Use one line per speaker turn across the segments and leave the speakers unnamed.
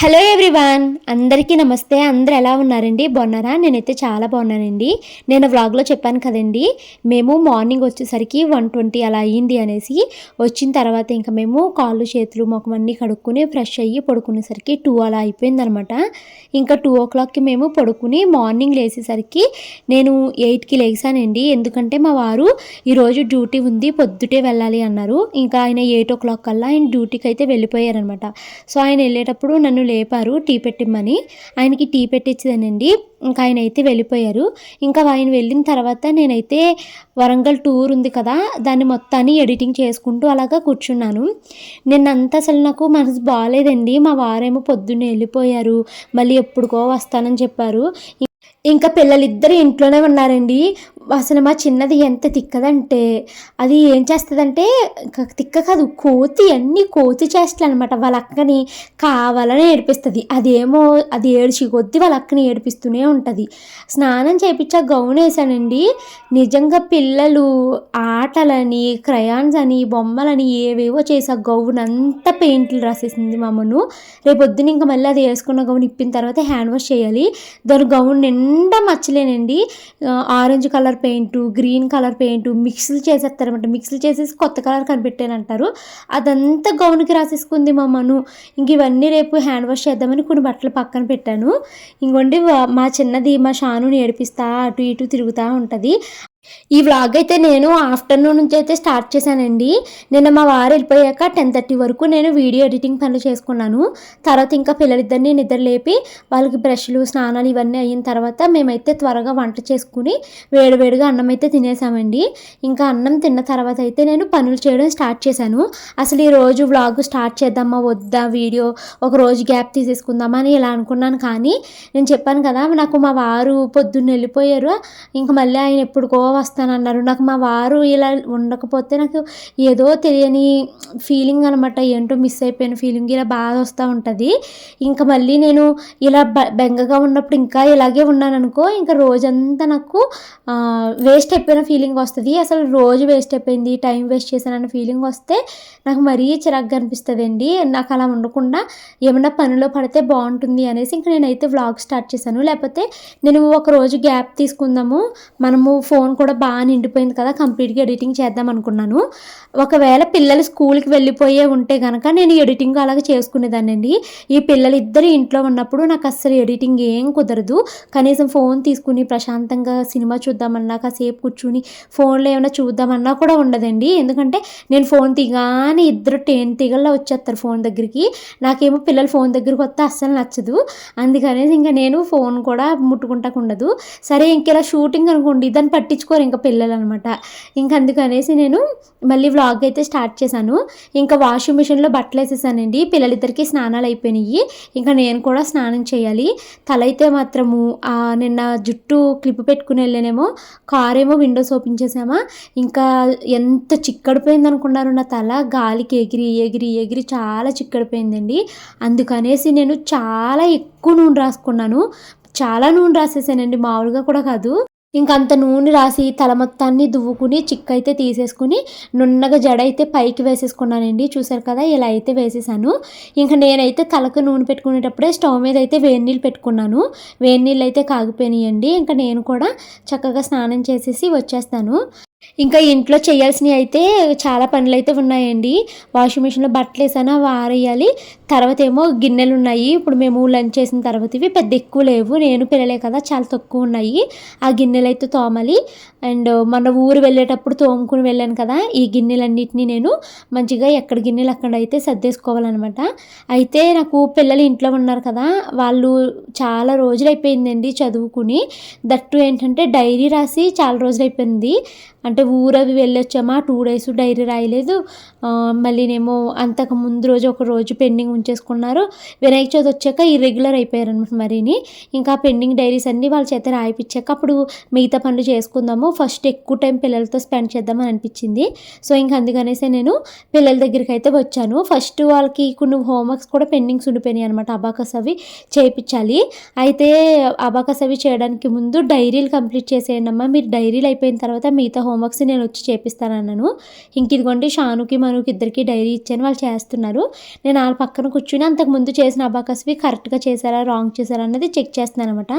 Hello everyone అందరికీ నమస్తే. అందరు ఎలా ఉన్నారండి? బాగున్నారా? నేనైతే చాలా బాగున్నానండి. నేను వ్లాగ్లో చెప్పాను కదండి మేము మార్నింగ్ వచ్చేసరికి వన్ ట్వంటీ అలా అయ్యింది అనేసి వచ్చిన తర్వాత ఇంకా మేము కాళ్ళు చేతులు ముఖం అన్నీ కడుక్కుని ఫ్రెష్ అయ్యి పడుకునేసరికి టూ అలా అయిపోయిందనమాట. ఇంకా టూ ఓ క్లాక్కి మేము పడుకుని మార్నింగ్ లేచేసరికి నేను ఎయిట్కి లేచానండి ఎందుకంటే మా వారు ఈరోజు డ్యూటీ ఉంది పొద్దుటే వెళ్ళాలి అన్నారు. ఇంకా ఆయన ఎయిట్ ఓ క్లాక్ కల్లా ఆయన డ్యూటీకి అయితే వెళ్ళిపోయారనమాట. సో ఆయన వెళ్ళేటప్పుడు నన్ను లేపారు టీ పెట్టిమ్మని. ఆయనకి టీ పెట్టించదనండి ఇంకా ఆయన అయితే వెళ్ళిపోయారు. ఇంకా ఆయన వెళ్ళిన తర్వాత నేనైతే వరంగల్ టూర్ ఉంది కదా దాన్ని మొత్తాన్ని ఎడిటింగ్ చేసుకుంటూ అలాగా కూర్చున్నాను. నిన్నంతా అసలు నాకు మనసు బాగాలేదండి మా వారేమో పొద్దున్నే వెళ్ళిపోయారు. మళ్ళీ ఎప్పుడుకో వస్తానని చెప్పారు. ఇంకా పిల్లలిద్దరు ఇంట్లోనే ఉన్నారండి. అసలు మా చిన్నది ఎంత తిక్కదంటే అది ఏం చేస్తుందంటే ఇంకా తిక్క కాదు కోతి అన్ని కోతి చేష్టలు అనమాట వాళ్ళ అక్కని కావాలని ఏడిపిస్తుంది. అదేమో అది ఏడ్చి కొద్దీ వాళ్ళ అక్కని ఏడిపిస్తూనే ఉంటుంది. స్నానం చేయించా గౌన్ వేసానండి. నిజంగా పిల్లలు ఆటలని క్రయాన్స్ అని బొమ్మలని ఏవేవో చేసా. గౌన్ అంతా పెయింట్లు రాసేసింది మామను రేపొద్దున రేపు పొద్దున ఇంకా మళ్ళీ అది వేసుకున్న గౌన్ ఇప్పిన తర్వాత హ్యాండ్ వాష్ చేయాలి. దాని గౌన్ నిండా మచ్చలేనండి. Orange colour paint green colour paint మిక్స్లు చేసేస్తారనమాట మిక్స్లు చేసేసి కొత్త కలర్ కనిపెట్టానంటారు అదంతా గౌన్కి రాసేసుకుంది మా ఇంక ఇవన్నీ రేపు హ్యాండ్ వాష్ చేద్దామని కొన్ని బట్టలు పక్కన పెట్టాను. ఇంకోండి మా చిన్నది మా షాను ఏడిపిస్తా అటు ఇటు తిరుగుతూ ఉంటుంది. ఈ వ్లాగ్ అయితే నేను ఆఫ్టర్నూన్ నుంచి అయితే స్టార్ట్ చేశానండి. నిన్న మా వారు వెళ్ళిపోయాక టెన్ థర్టీ వరకు నేను వీడియో ఎడిటింగ్ పనులు చేసుకున్నాను. తర్వాత ఇంకా పిల్లలిద్దరిని నిద్ర లేపి వాళ్ళకి బ్రష్లు స్నానాలు ఇవన్నీ అయిన తర్వాత మేమైతే త్వరగా వంట చేసుకుని వేడివేడిగా అన్నం అయితే తినేసామండి. ఇంకా అన్నం తిన్న తర్వాత అయితే నేను పనులు చేయడం స్టార్ట్ చేశాను. అసలు ఈ రోజు వ్లాగ్ స్టార్ట్ చేద్దామా వద్దా వీడియో ఒక రోజు గ్యాప్ తీసేసుకుందామా అని ఇలా అనుకున్నాను. కానీ నేను చెప్పాను కదా నాకు మా వారు పొద్దున్న వెళ్ళిపోయారు. ఇంకా మళ్ళీ ఆయన ఎప్పుడుకో వస్తానన్నారు నాకు మా వారు ఇలా ఉండకపోతే నాకు ఏదో తెలియని ఫీలింగ్ అనమాట ఏంటో మిస్ అయిపోయిన ఫీలింగ్ ఇలా బాధ వస్తూ ఉంటుంది. ఇంకా మళ్ళీ నేను ఇలా బెంగగా ఉన్నప్పుడు ఇంకా ఇలాగే ఉన్నాను అనుకో ఇంకా రోజంతా నాకు వేస్ట్ అయిపోయిన ఫీలింగ్ వస్తుంది. అసలు రోజు వేస్ట్ అయిపోయింది టైం వేస్ట్ చేశానన్న ఫీలింగ్ వస్తే నాకు మరీ చిరాగ్గా అనిపిస్తుంది అండి నాకు అలా ఉండకుండా ఏమైనా పనిలో పడితే బాగుంటుంది అనేసి ఇంకా నేనైతే వ్లాగ్ స్టార్ట్ చేశాను. లేకపోతే నేను ఒక రోజు గ్యాప్ తీసుకుందాము. మనము ఫోన్ కూడా బాగా నిండిపోయింది కదా కంప్లీట్గా ఎడిటింగ్ చేద్దాం అనుకున్నాను. ఒకవేళ పిల్లలు స్కూల్కి వెళ్ళిపోయే ఉంటే కనుక నేను ఎడిటింగ్ అలాగే చేసుకునేదానండి ఈ పిల్లలు ఇద్దరు ఇంట్లో ఉన్నప్పుడు నాకు అస్సలు ఎడిటింగ్ ఏం కుదరదు. కనీసం ఫోన్ తీసుకుని ప్రశాంతంగా సినిమా చూద్దామన్నా కాసేపు కూర్చుని ఫోన్లో ఏమైనా చూద్దామన్నా కూడా ఉండదండి. ఎందుకంటే నేను ఫోన్ తీగానే ఇద్దరు టెన్ తీగల్లో వచ్చేస్తారు ఫోన్ దగ్గరికి. నాకేమో పిల్లలు ఫోన్ దగ్గరికి వస్తే అస్సలు నచ్చదు. అందుకనేసి ఇంకా నేను ఫోన్ కూడా ముట్టుకుంటాకు ఉండదు. సరే ఇంకెలా షూటింగ్ అనుకోండి దాన్ని పట్టించుకోరు ఇంకా పిల్లలు అనమాట ఇంకా అందుకనేసి నేను మళ్ళీ వ్లాగ్ అయితే స్టార్ట్ చేశాను. ఇంకా వాషింగ్ మిషన్లో బట్టలు వేసేసానండి. పిల్లలిద్దరికి స్నానాలు అయిపోయినాయి. ఇంకా నేను కూడా స్నానం చేయాలి. తల అయితే మాత్రము నిన్న జుట్టు క్లిప్ పెట్టుకుని వెళ్ళానేమో కారేమో ఏమో విండోస్ ఓపెన్ చేసామా ఇంకా ఎంత చిక్కడిపోయింది అనుకున్నారు నా తల. గాలికి ఎగిరి ఎగిరి ఎగిరి చాలా చిక్కడిపోయిందండి. అందుకనేసి నేను చాలా ఎక్కువ నూనె రాసుకున్నాను. చాలా నూనె రాసేసానండి. మామూలుగా కూడా కాదు. ఇంక అంత నూనె రాసి తల మొత్తాన్ని దువ్వుకుని చిక్ అయితే తీసేసుకుని నున్నగా జడ అయితే పైకి వేసేసుకున్నానండి. చూసారు కదా ఇలా అయితే వేసేసాను. ఇంకా నేనైతే తలకు నూనె పెట్టుకునేటప్పుడే స్టవ్ మీద అయితే వేడి నీళ్ళు పెట్టుకున్నాను. వేడి నీళ్ళు అయితే కాగిపోయినాయండి. ఇంకా నేను కూడా చక్కగా స్నానం చేసేసి వచ్చేస్తాను. ఇంకా ఇంట్లో చేయాల్సినవి అయితే చాలా పనులు అయితే ఉన్నాయండి. వాషింగ్ మిషన్లో బట్టలు వేసాను వారేయాలి. తర్వాత ఏమో గిన్నెలు ఉన్నాయి. ఇప్పుడు మేము లంచ్ చేసిన తర్వాత ఇవి పెద్ద ఎక్కువ లేవు. నేను పిల్లలే కదా చాలా తక్కువ ఉన్నాయి. ఆ గిన్నెలు అయితే తోమాలి. అండ్ మన ఊరు వెళ్ళేటప్పుడు తోముకుని వెళ్ళాను కదా ఈ గిన్నెలన్నిటిని నేను మంచిగా ఎక్కడ గిన్నెలు అక్కడ అయితే సర్దేసుకోవాలన్నమాట. అయితే నాకు పిల్లలు ఇంట్లో ఉన్నారు కదా వాళ్ళు చాలా రోజులు అయిపోయిందండి చదువుకుని. దట్టు ఏంటంటే డైరీ రాసి చాలా రోజులు అయిపోయింది. అంటే ఊరవి వెళ్ళొచ్చామా? టూ డేస్ డైరీ రాయలేదు. మళ్ళీనేమో అంతకు ముందు రోజు ఒక రోజు పెండింగ్ ఉంచేసుకున్నారు. వినాయక చవితి వచ్చాక ఇర్రెగ్యులర్ అయిపోయారు అనమాట మరిని. ఇంకా పెండింగ్ డైరీస్ అన్నీ వాళ్ళ చేత రాయిపించాక అప్పుడు మిగతా పనులు చేసుకుందాము. ఫస్ట్ ఎక్కువ టైం పిల్లలతో స్పెండ్ చేద్దామని అనిపించింది. సో ఇంక అందుకనేసి నేను పిల్లల దగ్గరికి అయితే వచ్చాను. ఫస్ట్ వాళ్ళకి కొన్ని హోంవర్క్స్ కూడా పెండింగ్స్ ఉండిపోయినాయి అనమాట అబాకస్ అవి చేయించాలి అయితే అబాకస్ అవి చేయడానికి ముందు డైరీలు కంప్లీట్ చేసేయండి అమ్మా. మీరు డైరీలు అయిపోయిన తర్వాత మిగతా హోంవర్క్స్ నేను వచ్చి చేపిస్తాను అన్నాను ఇంక ఇదిగోండి షానుకి మనుకి ఇద్దరికి డైరీ ఇచ్చాను వాళ్ళు చేస్తున్నారు. నేను వాళ్ళ పక్కన కూర్చుని అంతకు ముందు చేసిన అబాకస్వి కరెక్ట్గా చేశారా రాంగ్ చేశారా అన్నది చెక్ చేస్తున్నాను అనమాట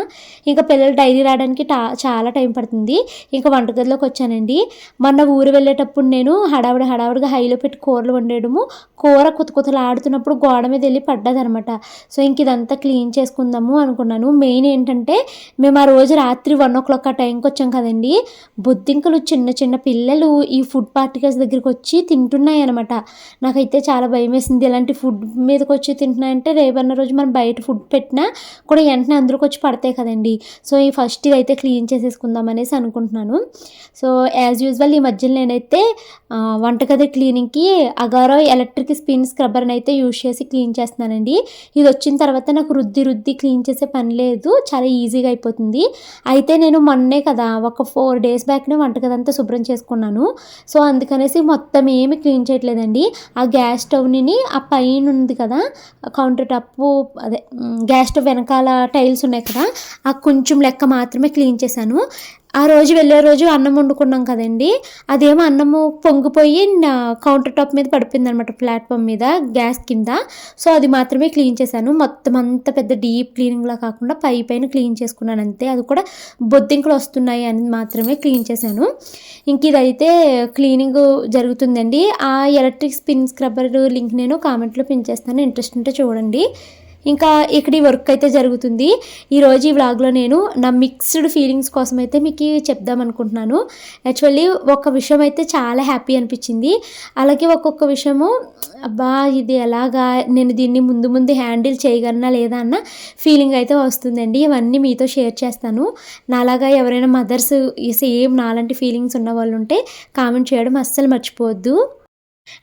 ఇంకా పిల్లలు డైరీ రావడానికి టా చాలా టైం పడుతుంది. ఇంకా వంటగదిలోకి వచ్చానండి. మొన్న ఊరు వెళ్ళేటప్పుడు నేను హడావుడి హడావుడిగా హైలో పెట్టి కూరలు వండేయడము కూర కుత కుతలు ఆడుతున్నప్పుడు గోడ మీద వెళ్ళి పడ్డదనమాట. సో ఇంక ఇదంతా క్లీన్ చేసుకుందాము అనుకున్నాను. మెయిన్ ఏంటంటే మేము ఆ రోజు రాత్రి వన్ ఓ క్లాక్ ఆ టైంకి వచ్చాం కదండి. బొద్దింకలు చిన్న చిన్న పిల్లలు ఈ ఫుడ్ పార్టికల్స్ దగ్గరికి వచ్చి తింటున్నాయి అనమాట నాకైతే చాలా భయం వేసింది ఇలాంటి ఫుడ్ మీదకి వచ్చి తింటున్నాయంటే రేపన్న రోజు మనం బయట ఫుడ్ పెట్టినా కూడా వెంటనే అందరికి వచ్చి పడతాయి కదండి. సో ఈ ఫస్ట్ ఇదైతే క్లీన్ చేసేసుకుందాం అనేసి అనుకుంటున్నాను. సో యాజ్ యూజువల్ ఈ మధ్యలో నేనైతే వంటగది క్లీనింగ్కి అగారో ఎలక్ట్రిక్ స్పిన్ స్క్రబ్బర్ని అయితే యూజ్ చేసి క్లీన్ చేస్తున్నానండి. ఇది వచ్చిన తర్వాత నాకు రుద్ది రుద్ది క్లీన్ చేసే పని లేదు. చాలా ఈజీగా అయిపోతుంది. అయితే నేను మొన్నే కదా ఒక ఫోర్ డేస్ బ్యాక్నే వంటగది అంతా శుభ్రం చేసుకున్నాను. సో అందుకనేసి మొత్తం ఏమి క్లీన్ చేయట్లేదండి. ఆ గ్యాస్ స్టవ్ని ఆ పైన ఉంది కదా కౌంటర్ టాప్ అదే గ్యాస్ స్టవ్ వెనకాల టైల్స్ ఉన్నాయి కదా ఆ కొంచెం లెక్క మాత్రమే క్లీన్ చేశాను. ఆ రోజు వెళ్ళే రోజు అన్నం వండుకున్నాం కదండి. అదేమో అన్నము పొంగిపోయి నా కౌంటర్ టాప్ మీద పడిపోయింది అనమాట ప్లాట్ఫామ్ మీద గ్యాస్ కింద. సో అది మాత్రమే క్లీన్ చేశాను. మొత్తం అంత పెద్ద డీప్ క్లీనింగ్లా కాకుండా పై పైన క్లీన్ చేసుకున్నాను అంతే. అది కూడా బొద్దింకలు వస్తున్నాయి అని మాత్రమే క్లీన్ చేశాను. ఇంక ఇదైతే క్లీనింగ్ జరుగుతుందండి. ఆ ఎలక్ట్రిక్ స్పిన్ స్క్రబ్బర్ లింక్ నేను కామెంట్లో పిన్ చేస్తాను. ఇంట్రెస్ట్ ఉంటే చూడండి. ఇంకా ఇక్కడ ఈ వర్క్ అయితే జరుగుతుంది. ఈరోజు ఈ వ్లాగ్లో నేను నా మిక్స్డ్ ఫీలింగ్స్ కోసం అయితే మీకు చెప్దాం అనుకుంటున్నాను. యాక్చువల్లీ ఒక విషయం అయితే చాలా హ్యాపీ అనిపించింది. అలాగే ఒక్కొక్క విషయము అబ్బా ఇది ఎలాగా? నేను దీన్ని ముందు ముందు హ్యాండిల్ చేయగలనా లేదా? అన్న ఫీలింగ్ అయితే వస్తుందండి. ఇవన్నీ మీతో షేర్ చేస్తాను. నాలాగా ఎవరైనా మదర్స్ సేమ్ నాలాంటి ఫీలింగ్స్ ఉన్న వాళ్ళు ఉంటే కామెంట్ చేయడం అస్సలు మర్చిపోవద్దు.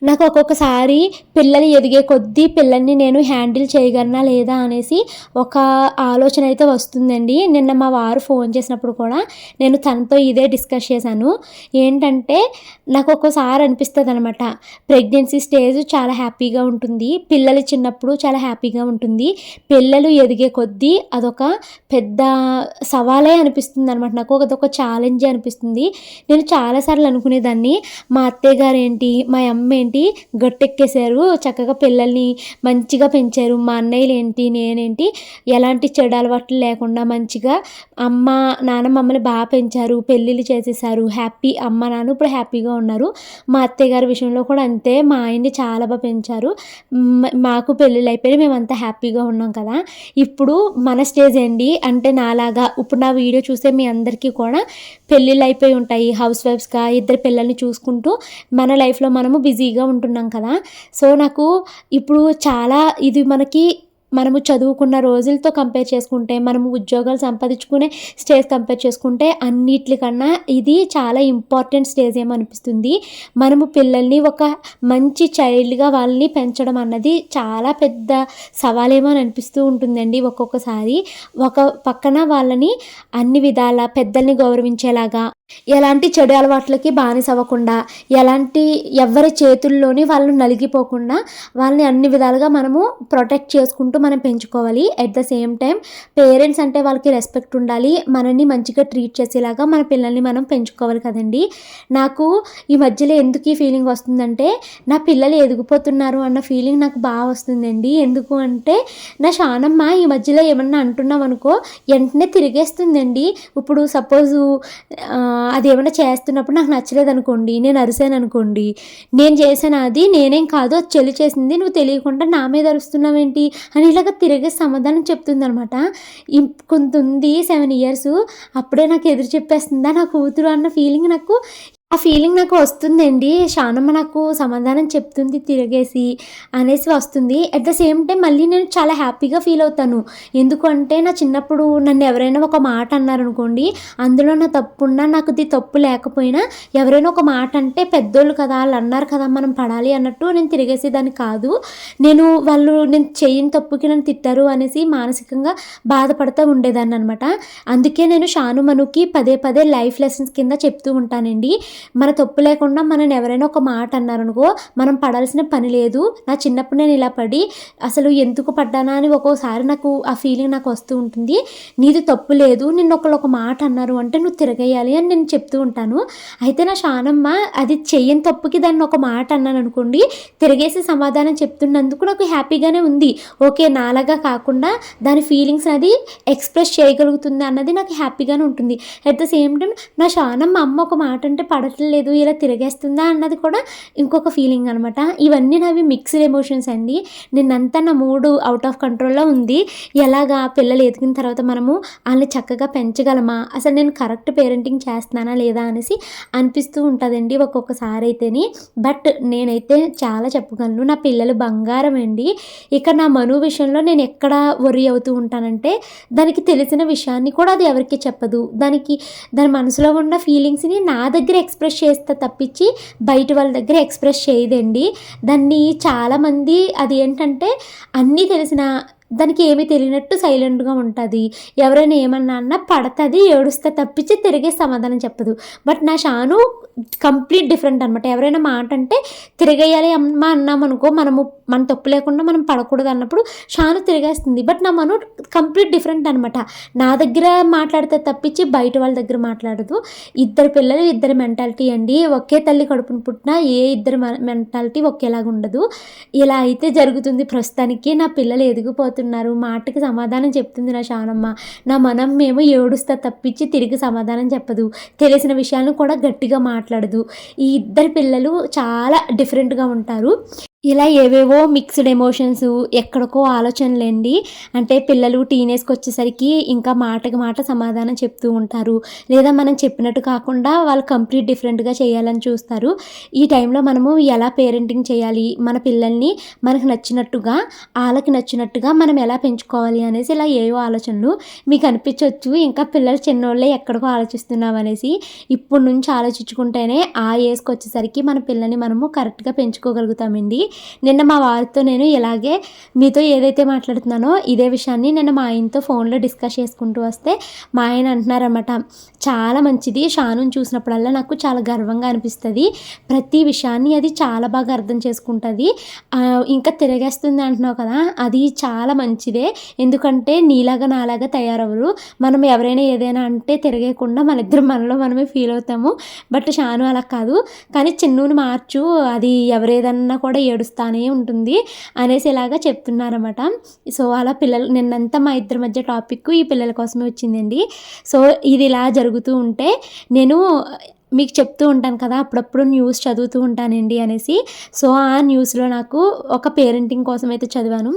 నాకు ఒక్కొక్కసారి పిల్లలు ఎదిగే కొద్దీ పిల్లల్ని నేను హ్యాండిల్ చేయగలనా లేదా అనేసి ఒక ఆలోచన అయితే వస్తుందండి. నిన్న మా వారు ఫోన్ చేసినప్పుడు కూడా నేను తనతో ఇదే డిస్కస్ చేశాను. ఏంటంటే నాకు ఒక్కోసారి అనిపిస్తుంది అనమాట ప్రెగ్నెన్సీ స్టేజ్ చాలా హ్యాపీగా ఉంటుంది. పిల్లలు చిన్నప్పుడు చాలా హ్యాపీగా ఉంటుంది. పిల్లలు ఎదిగే కొద్దీ అదొక పెద్ద సవాలే అనిపిస్తుంది అనమాట నాకు అదొక ఛాలెంజే అనిపిస్తుంది. నేను చాలాసార్లు అనుకునేదాన్ని. మా అత్తయ్య గారు ఏంటి మా అమ్మ ఏంటి? గట్టెక్కేశారు. చక్కగా పిల్లల్ని మంచిగా పెంచారు. మా అన్నయ్యలు ఏంటి నేనేంటి? ఎలాంటి చెడు అలవాట్లు లేకుండా మంచిగా అమ్మ నాన్న మమ్మల్ని బాగా పెంచారు. పెళ్ళిళ్ళు చేసేసారు హ్యాపీ అమ్మ నాన్న ఇప్పుడు హ్యాపీగా ఉన్నారు. మా అత్తయ్య గారి విషయంలో కూడా అంతే. మా ఆయన్ని చాలా బాగా పెంచారు. మాకు పెళ్ళిళ్ళు అయిపోయి మేమంతా హ్యాపీగా ఉన్నాం కదా. ఇప్పుడు మన స్టేజ్ ఏంటి? అంటే నాలాగా. ఇప్పుడు నా వీడియో చూసే మీ అందరికీ కూడా పెళ్ళిళ్ళు అయిపోయి ఉంటాయి. హౌస్ వైఫ్స్గా ఇద్దరు పిల్లల్ని చూసుకుంటూ మన లైఫ్లో మనము బిజీగా ఉంటున్నాం కదా. సో నాకు ఇప్పుడు చాలా ఇది మనకి మనము చదువుకున్న రోజులతో కంపేర్ చేసుకుంటే మనము ఉద్యోగాలు సంపాదించుకునే స్టేజ్ కంపేర్ చేసుకుంటే అన్నిటికన్నా ఇది చాలా ఇంపార్టెంట్ స్టేజ్ ఏమనిపిస్తుంది. మనము పిల్లల్ని ఒక మంచి చైల్డ్గా వాళ్ళని పెంచడం అన్నది చాలా పెద్ద సవాలేమో అని అనిపిస్తూ ఉంటుందండి ఒక్కొక్కసారి. ఒక పక్కన వాళ్ళని అన్ని విధాల పెద్దల్ని గౌరవించేలాగా ఎలాంటి చెడు అలవాట్లకి బానిస అవ్వకుండా ఎలాంటి ఎవరి చేతుల్లోని వాళ్ళు నలిగిపోకుండా వాళ్ళని అన్ని విధాలుగా మనము ప్రొటెక్ట్ చేసుకుంటూ మనం పెంచుకోవాలి. At the same time parents అంటే వాళ్ళకి రెస్పెక్ట్ ఉండాలి. మనల్ని మంచిగా ట్రీట్ చేసేలాగా మన పిల్లల్ని మనం పెంచుకోవాలి కదండి. నాకు ఈ మధ్యలో ఎందుకు ఈ ఫీలింగ్ వస్తుందంటే నా పిల్లలు ఎదిగిపోతున్నారు అన్న ఫీలింగ్ నాకు బాగా వస్తుందండి. ఎందుకు అంటే నా శానమ్మ ఈ మధ్యలో ఏమన్నా అంటున్నాం అనుకో వెంటనే తిరిగేస్తుందండి. ఇప్పుడు సపోజు అది ఏమైనా చేస్తున్నప్పుడు నాకు నచ్చలేదు అనుకోండి నేను అరిసాను అనుకోండి నేను చేశాను అది నేనేం కాదు అది చెల్లి చేసింది నువ్వు తెలియకుండా నా మీద అరుస్తున్నావేంటి అని ఇలాగ తిరిగే సమాధానం చెప్తుంది అనమాట కొంత ఉంది సెవెన్ ఇయర్స్ అప్పుడే నాకు ఎదురు చెప్పేస్తుందా నా కూతురు అన్న ఫీలింగ్ నాకు ఆ ఫీలింగ్ నాకు వస్తుందండి. షానమ్మ నాకు సమాధానం చెప్తుంది తిరిగేసి అనేసి వస్తుంది. అట్ ద సేమ్ టైం మళ్ళీ నేను చాలా హ్యాపీగా ఫీల్ అవుతాను. ఎందుకంటే నా చిన్నప్పుడు నన్ను ఎవరైనా ఒక మాట అన్నారనుకోండి అందులో నా తప్పున్నా నాకు ఇది తప్పు లేకపోయినా ఎవరైనా ఒక మాట అంటే పెద్దోళ్ళు కదా వాళ్ళు అన్నారు కదా మనం పడాలి అన్నట్టు నేను తిరిగేసేదాన్ని కాదు. నేను వాళ్ళు నేను చేయని తప్పుకి నన్ను తిట్టారు అనేసి మానసికంగా బాధపడుతూ ఉండేదాన్ని అనమాట అందుకే నేను షాను మనుకి పదే పదే లైఫ్ లెసన్స్ కింద చెప్తూ ఉంటానండి. మన తప్పు లేకుండా మనని ఎవరైనా ఒక మాట అన్నారనుకో మనం పడాల్సిన పని లేదు. నా చిన్నప్పుడు నేను ఇలా పడి అసలు ఎందుకు పడ్డానా అని ఒక్కోసారి నాకు ఆ ఫీలింగ్ నాకు వస్తూ ఉంటుంది. నీది తప్పు లేదు నిన్న ఒకళ్ళు ఒక మాట అన్నారు అంటే నువ్వు తిరగేయాలి అని నేను చెప్తూ ఉంటాను. అయితే నా షానమ్మ అది చెయ్యని తప్పుకి దాన్ని ఒక మాట అన్నాను అనుకోండి తిరిగేసి సమాధానం చెప్తున్నందుకు నాకు హ్యాపీగానే ఉంది. ఓకే నాలాగా కాకుండా దాని ఫీలింగ్స్ అది ఎక్స్ప్రెస్ చేయగలుగుతుంది అన్నది నాకు హ్యాపీగానే ఉంటుంది. అట్ ద సేమ్ టైం నా షానమ్మ అమ్మ ఒక మాట అంటే పడట్లేదు ఇలా తిరిగేస్తుందా అన్నది కూడా ఇంకొక ఫీలింగ్ అనమాట ఇవన్నీ నావి మిక్స్డ్ ఎమోషన్స్ అండి. నిన్నంతా నా మూడు అవుట్ ఆఫ్ కంట్రోల్లో ఉంది. ఎలాగా పిల్లలు ఎదిగిన తర్వాత మనము వాళ్ళని చక్కగా పెంచగలమా? అసలు నేను కరెక్ట్ పేరెంటింగ్ చేస్తున్నానా లేదా అనేసి అనిపిస్తూ ఉంటుందండి ఒక్కొక్కసారి అయితేని బట్ నేనైతే చాలా చెప్పగలను నా పిల్లలు బంగారం అండి. ఇక నా మను విషయంలో నేను ఎక్కడ వరి అవుతూ ఉంటానంటే దానికి తెలిసిన విషయాన్ని కూడా అది ఎవరికి చెప్పదు. దానికి దాని మనసులో ఉన్న ఫీలింగ్స్ని నా దగ్గర ఎక్స్ప్రెస్ చేస్తే తప్పించి బయట వాళ్ళ దగ్గర ఎక్స్ప్రెస్ చేయదండి. దాన్ని చాలామంది అది ఏంటంటే అన్నీ తెలిసిన దానికి ఏమీ తెలియనట్టు సైలెంట్గా ఉంటుంది. ఎవరైనా ఏమన్నా అన్నా పడుతుంది ఏడుస్తా తప్పించి తిరిగే సమాధానం చెప్పదు. బట్ నా షాను కంప్లీట్ డిఫరెంట్ అనమాట ఎవరైనా మాట అంటే తిరిగేయాలి అమ్మ అన్నాం అనుకో మనము మన తప్పు లేకుండా మనం పడకూడదు అన్నప్పుడు షాను తిరిగేస్తుంది. బట్ నా మను కంప్లీట్ డిఫరెంట్ అనమాట నా దగ్గర మాట్లాడితే తప్పించి బయట వాళ్ళ దగ్గర మాట్లాడదు. ఇద్దరు పిల్లలు ఇద్దరు మెంటాలిటీ అండి. ఒకే తల్లి కడుపును పుట్టిన ఏ ఇద్దరు మెంటాలిటీ ఒకేలాగా ఉండదు. ఇలా అయితే జరుగుతుంది. ప్రస్తుతానికి నా పిల్లలు ఎదిగిపోతున్నారు. మాటకి సమాధానం చెప్తుంది నా షానమ్మ. నా మనం మేము ఏడుస్తా తప్పించి తిరిగి సమాధానం చెప్పదు. తెలిసిన విషయాలను కూడా గట్టిగా మాట్లాడదు. ఈ ఇద్దరు పిల్లలు చాలా డిఫరెంట్గా ఉంటారు. ఇలా ఏవేవో మిక్స్డ్ ఎమోషన్స్ ఎక్కడికో ఆలోచనలేండి. అంటే పిల్లలు టీనేజ్కి వచ్చేసరికి ఇంకా మాటకి మాట సమాధానం చెప్తూ ఉంటారు. లేదా మనం చెప్పినట్టు కాకుండా వాళ్ళు కంప్లీట్ డిఫరెంట్గా చేయాలని చూస్తారు. ఈ టైంలో మనము ఎలా పేరెంటింగ్ చేయాలి? మన పిల్లల్ని మనకు నచ్చినట్టుగా వాళ్ళకి నచ్చినట్టుగా మనం ఎలా పెంచుకోవాలి అనేసి ఇలా ఏవో ఆలోచనలు మీకు అనిపించవచ్చు ఇంకా పిల్లలు చిన్నోళ్ళే ఎక్కడికో ఆలోచిస్తున్నాం అనేసి ఇప్పుడు నుంచి ఆలోచించుకుంటేనే ఆ ఏజ్కి వచ్చేసరికి మన పిల్లల్ని మనము కరెక్ట్గా పెంచుకోగలుగుతామండి. నిన్న మా వారితో నేను ఇలాగే మీతో ఏదైతే మాట్లాడుతున్నానో ఇదే విషయాన్ని నిన్న మా ఆయనతో ఫోన్లో డిస్కస్ చేసుకుంటూ వస్తే మా ఆయన అంటున్నారన్నమాట చాలా మంచిది. షానుని చూసినప్పుడల్లా నాకు చాలా గర్వంగా అనిపిస్తుంది. ప్రతి విషయాన్ని అది చాలా బాగా అర్థం చేసుకుంటుంది. ఇంకా తిరగేస్తుంది అంటున్నావు కదా అది చాలా మంచిదే. ఎందుకంటే నీలాగా నాలాగా తయారవరు మనం ఎవరైనా ఏదైనా అంటే తిరగేయకుండా మన ఇద్దరు మనలో మనమే ఫీల్ అవుతాము. బట్ షాను అలా కాదు. కానీ చిన్నుని మార్చు. అది ఎవరేదన్నా కూడా ఏడుస్తానే ఉంటుంది అనేసి ఇలాగా చెప్తున్నారన్నమాట. సో అలా పిల్లలు నిన్నంతా మా ఇద్దరి మధ్య టాపిక్ ఈ పిల్లల కోసమే వచ్చిందండి. సో ఇది ఇలా జరుగుతూ ఉంటే నేను మీకు చెప్తూ ఉంటాను కదా అప్పుడప్పుడు న్యూస్ చదువుతూ ఉంటానండి అనేసి. సో ఆ న్యూస్లో నాకు ఒక పేరెంటింగ్ కోసం అయితే చదివాను.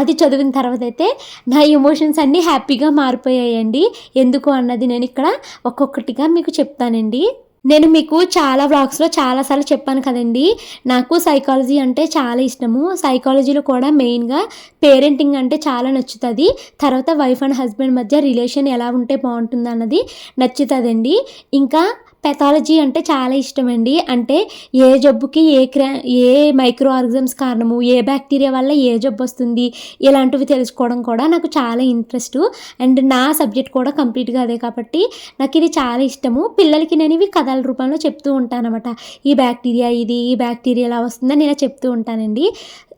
అది చదివిన తర్వాత అయితే నా ఎమోషన్స్ అన్నీ హ్యాపీగా మారిపోయాయండి. ఎందుకు అన్నది నేను ఇక్కడ ఒక్కొక్కటిగా మీకు చెప్తానండి. నేను మీకు చాలా వ్లాగ్స్లో చాలాసార్లు చెప్పాను కదండి. నాకు సైకాలజీ అంటే చాలా ఇష్టము. సైకాలజీలో కూడా మెయిన్గా పేరెంటింగ్ అంటే చాలా నచ్చుతుంది. తర్వాత వైఫ్ అండ్ హస్బెండ్ మధ్య రిలేషన్ ఎలా ఉంటే బాగుంటుంది అన్నది నచ్చుతుందండి. ఇంకా పెథాలజీ అంటే చాలా ఇష్టం అండి అంటే ఏ జబ్బుకి ఏ క్రా ఏ మైక్రో ఆర్గజమ్స్ కారణము ఏ బ్యాక్టీరియా వల్ల ఏ జబ్బు వస్తుంది ఇలాంటివి తెలుసుకోవడం కూడా నాకు చాలా ఇంట్రెస్ట్. అండ్ నా సబ్జెక్ట్ కూడా కంప్లీట్గా అదే కాబట్టి నాకు ఇది చాలా ఇష్టము. పిల్లలకి నేను ఇవి కథల రూపంలో చెప్తూ ఉంటానమాట ఈ బ్యాక్టీరియా ఇది ఈ బ్యాక్టీరియా ఎలా వస్తుందని ఇలా చెప్తూ ఉంటానండి.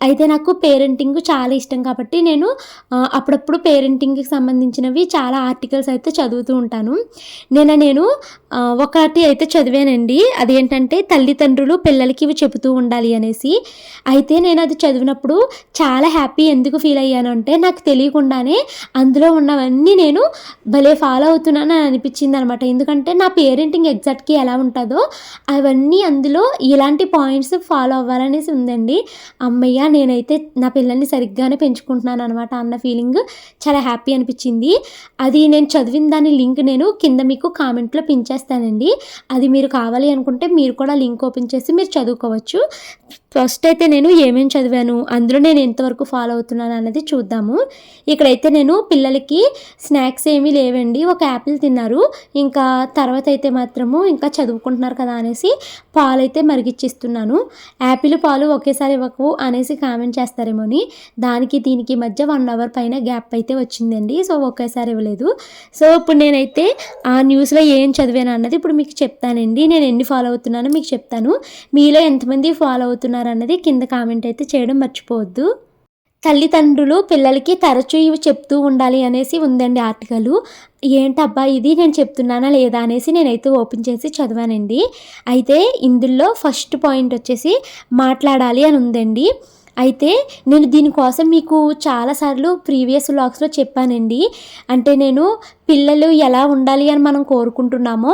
అయితే నాకు పేరెంటింగ్ చాలా ఇష్టం కాబట్టి నేను అప్పుడప్పుడు పేరెంటింగ్కి సంబంధించినవి చాలా ఆర్టికల్స్ అయితే చదువుతూ ఉంటాను. నేను నేను ఒకటి అయితే చదివానండి. అదేంటంటే తల్లిదండ్రులు పిల్లలకి ఇవి చెబుతూ ఉండాలి అనేసి. అయితే నేను అది చదివినప్పుడు చాలా హ్యాపీ ఎందుకు ఫీల్ అయ్యాను అంటే నాకు తెలియకుండానే అందులో ఉన్నవన్నీ నేను భలే ఫాలో అవుతున్నాను అని అనిపించింది అనమాట ఎందుకంటే నా పేరెంటింగ్ ఎగ్జాక్ట్కి ఎలా ఉంటుందో అవన్నీ అందులో ఇలాంటి పాయింట్స్ ఫాలో అవ్వాలనేసి ఉందండి. అమ్మయ్య నేనైతే నా పిల్లల్ని సరిగ్గానే పెంచుకుంటున్నాను అనమాట అన్న ఫీలింగ్ చాలా హ్యాపీ అనిపించింది. అది నేను చదివిన దాని లింక్ నేను కింద మీకు కామెంట్లో పిన్ చేస్తానండి. అది మీరు కావాలి అనుకుంటే మీరు కూడా లింక్ ఓపెన్ చేసి మీరు చదువుకోవచ్చు. ఫస్ట్ అయితే నేను ఏమేమి చదివాను అందులో నేను ఎంతవరకు ఫాలో అవుతున్నాను అన్నది చూద్దాము. ఇక్కడైతే నేను పిల్లలకి స్నాక్స్ ఏమీ లేవండి ఒక యాపిల్ తిన్నారు. ఇంకా తర్వాత అయితే మాత్రము ఇంకా చదువుకుంటున్నారు కదా అనేసి పాలైతే మరిగిచ్చిస్తున్నాను. యాపిల్ పాలు ఒకేసారి ఇవ్వకు అనేసి కామెంట్ చేస్తారేమో అని. దానికి దీనికి మధ్య వన్ అవర్ పైన గ్యాప్ అయితే వచ్చిందండి సో ఒకేసారి ఇవ్వలేదు. సో ఇప్పుడు నేనైతే ఆ న్యూస్లో ఏం చదివాను అన్నది ఇప్పుడు మీకు చెప్తానండి. నేను ఎన్ని ఫాలో అవుతున్నానో మీకు చెప్తాను. మీలో ఎంతమంది ఫాలో అవుతున్నారు అన్నది కింద కామెంట్ అయితే చేయడం మర్చిపోవద్దు. తల్లిదండ్రులు పిల్లలకి తరచూ ఇవి చెప్తూ ఉండాలి అనేసి ఉందండి ఆర్టికల్. ఏంటబ్బా ఇది నేను చెప్తున్నానా లేదా అనేసి నేనైతే ఓపెన్ చేసి చదివానండి. అయితే ఇందులో ఫస్ట్ పాయింట్ వచ్చేసి మాట్లాడాలి అని ఉందండి. అయితే నేను దీనికోసం మీకు చాలాసార్లు ప్రీవియస్ వ్లాగ్స్లో చెప్పానండి. అంటే నేను పిల్లలు ఎలా ఉండాలి అని మనం కోరుకుంటున్నామో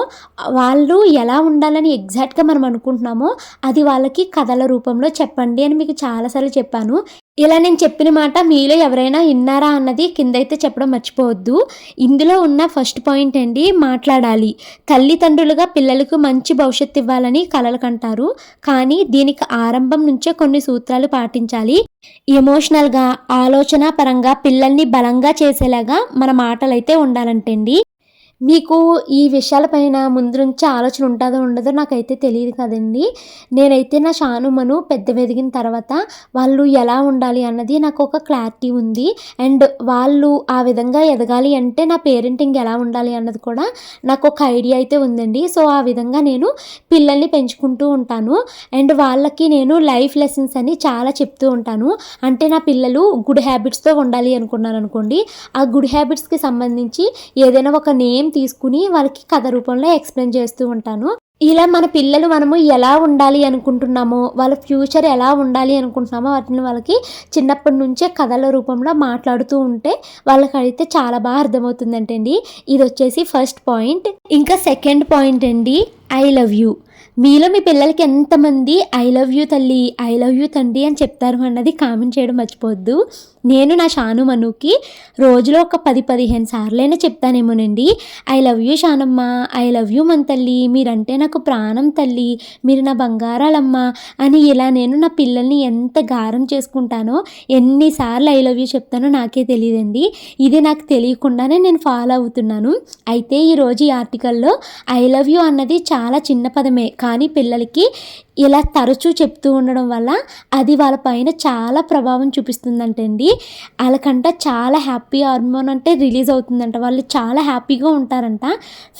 వాళ్ళు ఎలా ఉండాలని ఎగ్జాక్ట్గా మనం అనుకుంటున్నామో అది వాళ్ళకి కథల రూపంలో చెప్పండి అని మీకు చాలాసార్లు చెప్పాను. ఇలా నేను చెప్పిన మాట మీలో ఎవరైనా విన్నారా అన్నది కిందైతే చెప్పడం మర్చిపోవద్దు. ఇందులో ఉన్న ఫస్ట్ పాయింట్ అండి మాట్లాడాలి. తల్లిదండ్రులుగా పిల్లలకు మంచి భవిష్యత్తు ఇవ్వాలని కలలు కంటారు. కానీ దీనికి ఆరంభం నుంచే కొన్ని సూత్రాలు పాటించాలి. ఎమోషనల్గా ఆలోచన పరంగా పిల్లల్ని బలంగా చేసేలాగా మన మాటలైతే ఉండాలంటండి. మీకు ఈ విషయాలపైన ముందు నుంచి ఆలోచన ఉంటుందో ఉండదో నాకైతే తెలియదు కదండి. నేనైతే నా షానుమను పెద్ద ఎదిగిన తర్వాత వాళ్ళు ఎలా ఉండాలి అన్నది నాకు ఒక క్లారిటీ ఉంది. అండ్ వాళ్ళు ఆ విధంగా ఎదగాలి అంటే నా పేరెంటింగ్ ఎలా ఉండాలి అన్నది కూడా నాకు ఒక ఐడియా అయితే ఉందండి. సో ఆ విధంగా నేను పిల్లల్ని పెంచుకుంటూ ఉంటాను. అండ్ వాళ్ళకి నేను లైఫ్ లెసన్స్ అని చాలా చెప్తూ ఉంటాను. అంటే నా పిల్లలు గుడ్ హ్యాబిట్స్తో ఉండాలి అనుకున్నాను అనుకోండి ఆ గుడ్ హ్యాబిట్స్కి సంబంధించి ఏదైనా ఒక నేమ్ తీసుకుని వాళ్ళకి కథ రూపంలో ఎక్స్ప్లెయిన్ చేస్తూ ఉంటాను. ఇలా మన పిల్లలు మనము ఎలా ఉండాలి అనుకుంటున్నామో వాళ్ళ ఫ్యూచర్ ఎలా ఉండాలి అనుకుంటున్నామో వాటిని వాళ్ళకి చిన్నప్పటి నుంచే కథల రూపంలో మాట్లాడుతూ ఉంటే వాళ్ళకైతే చాలా బాగా అర్థమవుతుందంటండి. ఇది వచ్చేసి ఫస్ట్ పాయింట్. ఇంకా సెకండ్ పాయింట్ అండి ఐ లవ్ యూ. మీలో మీ పిల్లలకి ఎంతమంది ఐ లవ్ యూ తల్లి ఐ లవ్ యూ తండ్రి అని చెప్తారు అన్నది కామెంట్ చేయడం మర్చిపోవద్దు. నేను నా షాను మనుకి రోజులో ఒక పది పదిహేను సార్లైనా చెప్తానేమోనండి. ఐ లవ్ యూ షానమ్మ ఐ లవ్ యూ మన తల్లి మీరంటే నాకు ప్రాణం తల్లి మీరు నా బంగారాలమ్మ అని ఇలా నేను నా పిల్లల్ని ఎంత గారం చేసుకుంటానో ఎన్నిసార్లు ఐ లవ్ యూ చెప్తానో నాకే తెలియదండి. ఇది నాకు తెలియకుండానే నేను ఫాలో అవుతున్నాను. అయితే ఈరోజు ఈ ఆర్టికల్లో ఐ లవ్ యూ అన్నది చాలా చిన్న పదమే. కానీ పిల్లలకి ఇలా తరచూ చెప్తూ ఉండడం వల్ల అది వాళ్ళ పైన చాలా ప్రభావం చూపిస్తుందంటండి. వాళ్ళకంట చాలా హ్యాపీ హార్మోన్ అంటే రిలీజ్ అవుతుందంట. వాళ్ళు చాలా హ్యాపీగా ఉంటారంట.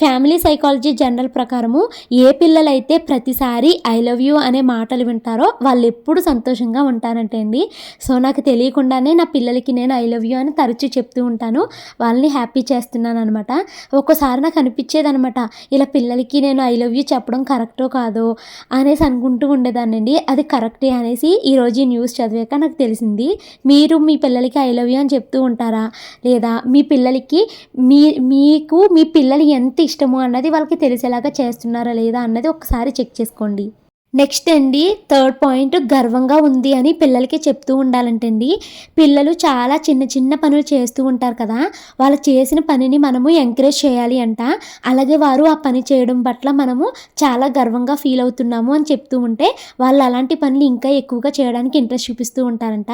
ఫ్యామిలీ సైకాలజీ జనరల్ ప్రకారము ఏ పిల్లలైతే ప్రతిసారి ఐ లవ్ యూ అనే మాటలు వింటారో వాళ్ళు ఎప్పుడు సంతోషంగా ఉంటారంటండి. సో నాకు తెలియకుండానే నా పిల్లలకి నేను ఐ లవ్ యూ అని తరచూ చెప్తూ ఉంటాను. వాళ్ళని హ్యాపీ చేస్తున్నాను అనమాట ఒక్కోసారి నాకు అనిపించేది అనమాట ఇలా పిల్లలకి నేను ఐ లవ్ యూ చెప్పడం కరెక్ట్ కాదో అనేసి అనుకుంటూ ఉండేదానండి అది కరెక్టే అనేసి ఈరోజు ఈ న్యూస్ చదివాక నాకు తెలిసింది. మీరు మీ పిల్లలకి ఐ లవ్ యూ అని చెప్తూ ఉంటారా? లేదా మీ పిల్లలకి మీ మీకు మీ పిల్లలు ఎంత ఇష్టమో అన్నది వాళ్ళకి తెలిసేలాగా చేస్తున్నారా లేదా అన్నది ఒకసారి చెక్ చేసుకోండి. నెక్స్ట్ అండి థర్డ్ పాయింట్ గర్వంగా ఉంది అని పిల్లలకి చెప్తూ ఉండాలంటండి. పిల్లలు చాలా చిన్న చిన్న పనులు చేస్తూ ఉంటారు కదా వాళ్ళు చేసిన పనిని మనము ఎంకరేజ్ చేయాలి అంట. అలాగే వారు ఆ పని చేయడం పట్ల మనము చాలా గర్వంగా ఫీల్ అవుతున్నాము అని చెప్తూ ఉంటే వాళ్ళు అలాంటి పనులు ఇంకా ఎక్కువగా చేయడానికి ఇంట్రెస్ట్ చూపిస్తూ ఉంటారంట.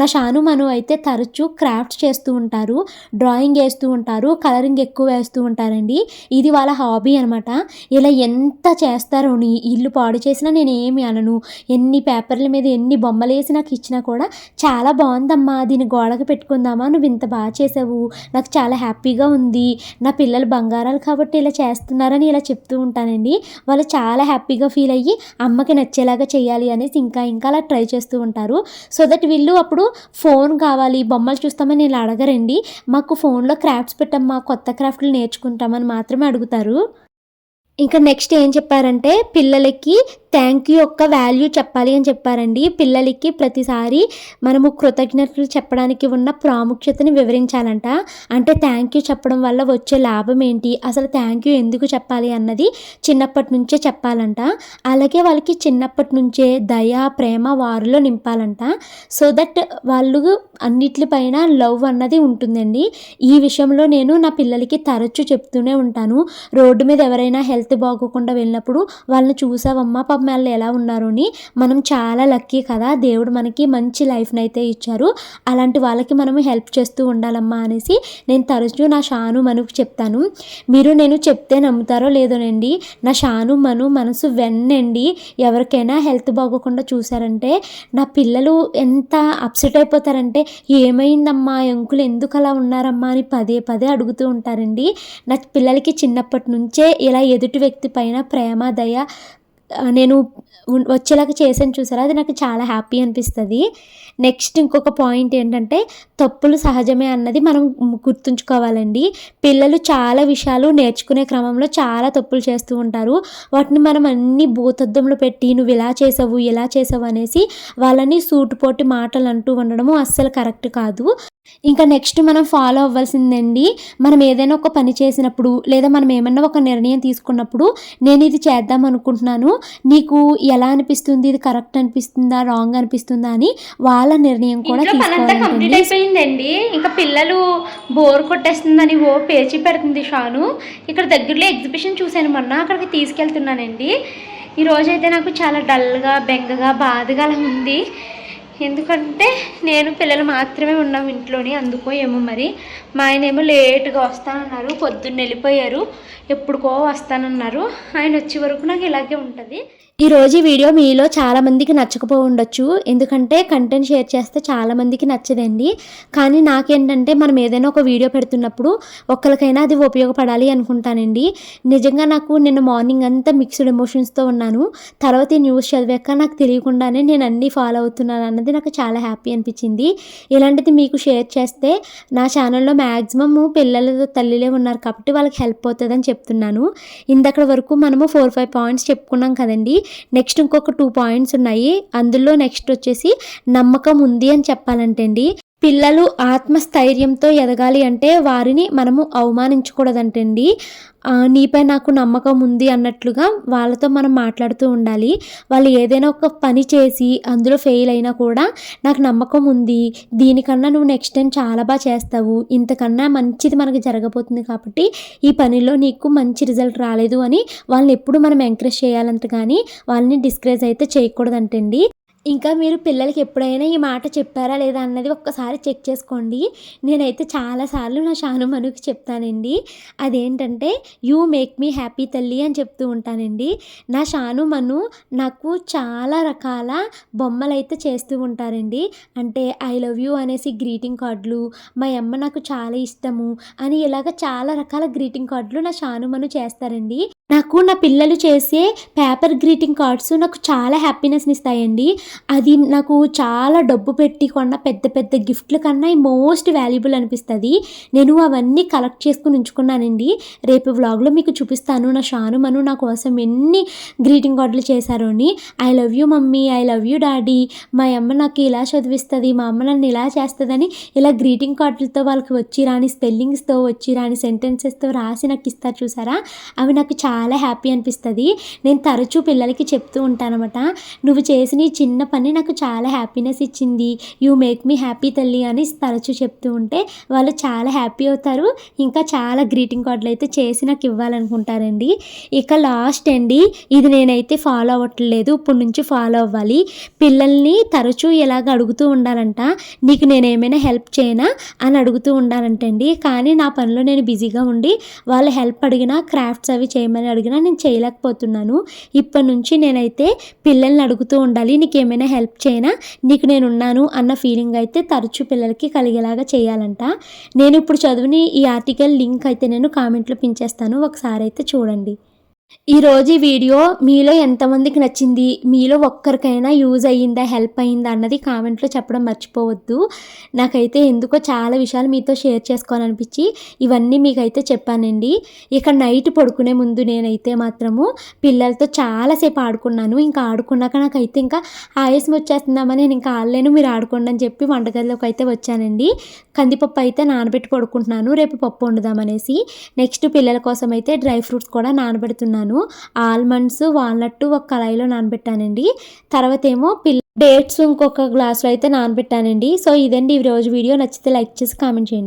నా షాను మను అయితే తరచూ క్రాఫ్ట్స్ చేస్తూ ఉంటారు డ్రాయింగ్ వేస్తూ ఉంటారు కలరింగ్ ఎక్కువ వేస్తూ ఉంటారండి. ఇది వాళ్ళ హాబీ అనమాట ఇలా ఎంత చేస్తారో ఇల్లు పాడు చేసిన నేను ఏమి అనను. ఎన్ని పేపర్ల మీద ఎన్ని బొమ్మలు వేసి నాకు ఇచ్చినా కూడా చాలా బాగుందమ్మా దీన్ని గోడకు పెట్టుకుందామా నువ్వు ఇంత బాగా చేసావు నాకు చాలా హ్యాపీగా ఉంది నా పిల్లలు బంగారాలు కాబట్టి ఇలా చేస్తున్నారని ఇలా చెప్తూ ఉంటానండి. వాళ్ళు చాలా హ్యాపీగా ఫీల్ అయ్యి అమ్మకి నచ్చేలాగా చేయాలి అనేసి ఇంకా ఇంకా అలా ట్రై చేస్తూ ఉంటారు. సో దట్ వీళ్ళు అప్పుడు ఫోన్ కావాలి బొమ్మలు చూస్తామని ఇలా అడగరండి. మాకు ఫోన్లో క్రాఫ్ట్స్ పెట్టమ్మా కొత్త క్రాఫ్ట్లు నేర్చుకుంటామని మాత్రమే అడుగుతారు. ఇంకా నెక్స్ట్ ఏం చెప్పారంటే పిల్లలకి థ్యాంక్ యూ యొక్క వాల్యూ చెప్పాలి అని చెప్పారండి. పిల్లలకి ప్రతిసారి మనము కృతజ్ఞతలు చెప్పడానికి ఉన్న ప్రాముఖ్యతని వివరించాలంట. అంటే థ్యాంక్ యూ చెప్పడం వల్ల వచ్చే లాభం ఏంటి? అసలు థ్యాంక్ యూ ఎందుకు చెప్పాలి అన్నది చిన్నప్పటి నుంచే చెప్పాలంట. అలాగే వాళ్ళకి చిన్నప్పటి నుంచే దయ ప్రేమ వారిలో నింపాలంట. సో దట్ వాళ్ళు అన్నిటిపైన లవ్ అన్నది ఉంటుందండి. ఈ విషయంలో నేను నా పిల్లలకి తరచూ చెప్తూనే ఉంటాను. రోడ్డు మీద ఎవరైనా హెల్త్ హెల్త్ బాగోకుండా వెళ్ళినప్పుడు వాళ్ళని చూసావమ్మా పాపం వాళ్ళు ఎలా ఉన్నారు అని. మనం చాలా లక్కీ కదా దేవుడు మనకి మంచి లైఫ్ని అయితే ఇచ్చారు. అలాంటి వాళ్ళకి మనం హెల్ప్ చేస్తూ ఉండాలమ్మా అనేసి నేను తరచూ నా షాను మనుకు చెప్తాను. మీరు నేను చెప్తే నమ్ముతారో లేదోనండి నా షాను మను మనసు వెన్నండి. ఎవరికైనా హెల్త్ బాగోకుండా చూసారంటే నా పిల్లలు ఎంత అప్సెట్ అయిపోతారంటే ఏమైందమ్మా అంకులు ఎందుకు అలా ఉన్నారమ్మా అని పదే పదే అడుగుతూ ఉంటారండి. నా పిల్లలకి చిన్నప్పటి నుంచే ఇలా ఎదుటి వ్యక్తి పైన ప్రేమ దయ నేను వచ్చేలాగా చేసాను చూసారా? అది నాకు చాలా హ్యాపీ అనిపిస్తుంది. నెక్స్ట్ ఇంకొక పాయింట్ ఏంటంటే తప్పులు సహజమే అన్నది మనం గుర్తుంచుకోవాలండి. పిల్లలు చాలా విషయాలు నేర్చుకునే క్రమంలో చాలా తప్పులు చేస్తూ ఉంటారు. వాటిని మనం అన్ని భూతద్దంలో పెట్టి నువ్వు ఇలా చేసావు ఇలా చేసావు అనేసి వాళ్ళని సూటుపోటి మాటలు అంటూ ఉండడము అస్సలు కరెక్ట్ కాదు. ఇంకా నెక్స్ట్ మనం ఫాలో అవ్వాల్సిందండి మనం ఏదైనా ఒక పని చేసినప్పుడు లేదా మనం ఏమన్నా ఒక నిర్ణయం తీసుకున్నప్పుడు నేను ఇది చేద్దాం అనుకుంటున్నాను నీకు ఎలా అనిపిస్తుంది ఇది కరెక్ట్ అనిపిస్తుందా రాంగ్ అనిపిస్తుందా అని వాళ్ళ నిర్ణయం కూడా
కంప్లీట్ అయిపోయిందండి. ఇంకా పిల్లలు బోర్ కొట్టేస్తుందని ఓ పేచి పెడుతుంది షాను. ఇక్కడ దగ్గరలో ఎగ్జిబిషన్ చూశాను మొన్న. అక్కడికి తీసుకెళ్తున్నానండి. ఈరోజైతే అయితే నాకు చాలా డల్గా బెంగగా బాధగా అలా ఉంది. ఎందుకంటే నేను పిల్లలు మాత్రమే ఉన్నాం ఇంట్లోని. అందుకో ఏమో మరి. మా ఆయన ఏమో లేట్గా వస్తానన్నారు. పొద్దున్న వెళ్ళిపోయారు. ఎప్పుడుకో వస్తానన్నారు. ఆయన వచ్చే వరకు నాకు ఇలాగే ఉంటుంది.
ఈరోజు వీడియో మీలో చాలామందికి నచ్చకపో ఉండొచ్చు. ఎందుకంటే కంటెంట్ షేర్ చేస్తే చాలామందికి నచ్చదండి. కానీ నాకేంటంటే మనం ఏదైనా ఒక వీడియో పెడుతున్నప్పుడు ఒక్కరికైనా అది ఉపయోగపడాలి అనుకుంటానండి. నిజంగా నాకు నిన్న మార్నింగ్ అంతా మిక్స్డ్ ఎమోషన్స్తో ఉన్నాను. తర్వాత ఈ న్యూస్ చదివాక నాకు తెలియకుండానే నేను అన్నీ ఫాలో అవుతున్నాను అన్నది నాకు చాలా హ్యాపీ అనిపించింది. ఇలాంటిది మీకు షేర్ చేస్తే నా ఛానల్లో మ్యాక్సిమమ్ పిల్లలతో తల్లిలే ఉన్నారు కాబట్టి వాళ్ళకి హెల్ప్ అవుతుందని చెప్తున్నాను. ఇందక్కడ వరకు మనము ఫోర్ ఫైవ్ పాయింట్స్ చెప్పుకున్నాం కదండి. నెక్స్ట్ ఇంకొక టూ పాయింట్స్ ఉన్నాయి. అందులో నెక్స్ట్ వచ్చేసి నమ్మకం ఉంది అని చెప్పాలంటే అండి పిల్లలు ఆత్మస్థైర్యంతో ఎదగాలి అంటే వారిని మనము అవమానించకూడదంటండి. నీపై నాకు నమ్మకం ఉంది అన్నట్లుగా వాళ్ళతో మనం మాట్లాడుతూ ఉండాలి. వాళ్ళు ఏదైనా ఒక పని చేసి అందులో ఫెయిల్ అయినా కూడా నాకు నమ్మకం ఉంది. దీనికన్నా నువ్వు నెక్స్ట్ టైం చాలా బాగా చేస్తావు. ఇంతకన్నా మంచిది మనకి జరగబోతుంది కాబట్టి ఈ పనిలో నీకు మంచి రిజల్ట్ రాలేదు అని వాళ్ళని ఎప్పుడు మనం ఎంకరేజ్ చేయాలంత కానీ వాళ్ళని డిస్కరేజ్ అయితే చేయకూడదంటండి. ఇంకా మీరు పిల్లలకి ఎప్పుడైనా ఈ మాట చెప్పారా లేదా అన్నది ఒక్కసారి చెక్ చేసుకోండి. నేనైతే చాలాసార్లు నా షాను మనుకి చెప్తానండి. అదేంటంటే యూ మేక్ మీ హ్యాపీ తల్లి అని చెప్తూ ఉంటానండి. నా షాను మను నాకు చాలా రకాల బొమ్మలు అయితే చేస్తూ ఉంటారండి. అంటే ఐ లవ్ యూ అనేసి గ్రీటింగ్ కార్డులు మా అమ్మ నాకు చాలా ఇష్టము అని ఇలాగ చాలా రకాల గ్రీటింగ్ కార్డులు నా షాను మను చేస్తారండి. నాకు నా పిల్లలు చేసే పేపర్ గ్రీటింగ్ కార్డ్స్ నాకు చాలా హ్యాపీనెస్ని ఇస్తాయండి. అది నాకు చాలా డబ్బు పెట్టి కొన్న పెద్ద పెద్ద గిఫ్ట్ల కన్నా మోస్ట్ వాల్యుబుల్ అనిపిస్తుంది. నేను అవన్నీ కలెక్ట్ చేసుకుని ఉంచుకున్నానండి. రేపు వ్లాగ్లో మీకు చూపిస్తాను. నా షాను మను నా కోసం ఎన్ని గ్రీటింగ్ కార్డులు చేశారో అని. I love you mummy I love you daddy. మా అమ్మ నాకు ఇలా చదివిస్తుంది మా అమ్మ నన్ను ఇలా చేస్తుందని ఇలా గ్రీటింగ్ కార్డులతో వాళ్ళకి వచ్చి రాని స్పెల్లింగ్స్తో వచ్చి రాని సెంటెన్సెస్తో రాసి నాకు ఇస్తారు చూసారా? అవి నాకు చాలా హ్యాపీ అనిపిస్తుంది. నేను తరచూ పిల్లలకి చెప్తూ ఉంటానమాట నువ్వు చేసిన ఈ చిన్న పని నాకు చాలా హ్యాపీనెస్ ఇచ్చింది. యూ మేక్ మీ హ్యాపీ తల్లి అని తరచూ చెప్తూ ఉంటే వాళ్ళు చాలా హ్యాపీ అవుతారు. ఇంకా చాలా గ్రీటింగ్ కార్డులు అయితే చేసి నాకు ఇవ్వాలనుకుంటారండి. ఇక లాస్ట్ అండి ఇది నేనైతే ఫాలో అవ్వట్లేదు. ఇప్పటి నుంచి ఫాలో అవ్వాలి. పిల్లల్ని తరచూ ఇలాగ అడుగుతూ ఉండాలంట? నీకు నేను ఏమైనా హెల్ప్ చేయనా? అని అడుగుతూ ఉండాలంటండి. కానీ నా పనిలో నేను బిజీగా ఉండి వాళ్ళు హెల్ప్ అడిగినా క్రాఫ్ట్స్ అవి చేయమని అడిగినా నేను చేయలేకపోతున్నాను. ఇప్పటి నుంచి నేనైతే పిల్లల్ని అడుగుతూ ఉండాలి. నీకు ఏమైనా హెల్ప్ చేయనా? నీకు నేను ఉన్నాను అన్న ఫీలింగ్ అయితే తరచూ పిల్లలకి కలిగేలాగా చేయాలంట. నేను ఇప్పుడు చదివిన ఈ ఆర్టికల్ లింక్ అయితే నేను కామెంట్లో పించేస్తాను ఒకసారి అయితే చూడండి. ఈరోజు ఈ వీడియో మీలో ఎంతమందికి నచ్చింది? మీలో ఒక్కరికైనా యూజ్ అయ్యిందా? హెల్ప్ అయ్యిందా? అన్నది కామెంట్లో చెప్పడం మర్చిపోవద్దు. నాకైతే ఎందుకో చాలా విషయాలు మీతో షేర్ చేసుకోవాలనిపించి ఇవన్నీ మీకైతే చెప్పానండి. ఇక నైట్ పడుకునే ముందు నేనైతే మాత్రము పిల్లలతో చాలాసేపు ఆడుకున్నాను. ఇంకా ఆడుకున్నాక నాకైతే ఇంకా ఆయాసం వచ్చేస్తుందామని నేను ఇంకా ఆడలేను. మీరు ఆడుకోండి అని చెప్పి వంటగదిలోకి అయితే వచ్చానండి. కందిపప్పు అయితే నానబెట్టి పడుకుంటున్నాను. రేపు పప్పు వండుదామనేసి. నెక్స్ట్ పిల్లల కోసం అయితే డ్రై ఫ్రూట్స్ కూడా నానబెడుతున్నాను. తీసుకున్నాను ఆల్మండ్స్ వాల్నట్టు ఒక కళాయిలో నానబెట్టానండి. తర్వాత ఏమో పిల్ల డేట్స్ ఇంకొక గ్లాస్లో అయితే నానబెట్టానండి. సో ఇదండి ఈ రోజు వీడియో. నచ్చితే లైక్ చేసి కామెంట్ చేయండి.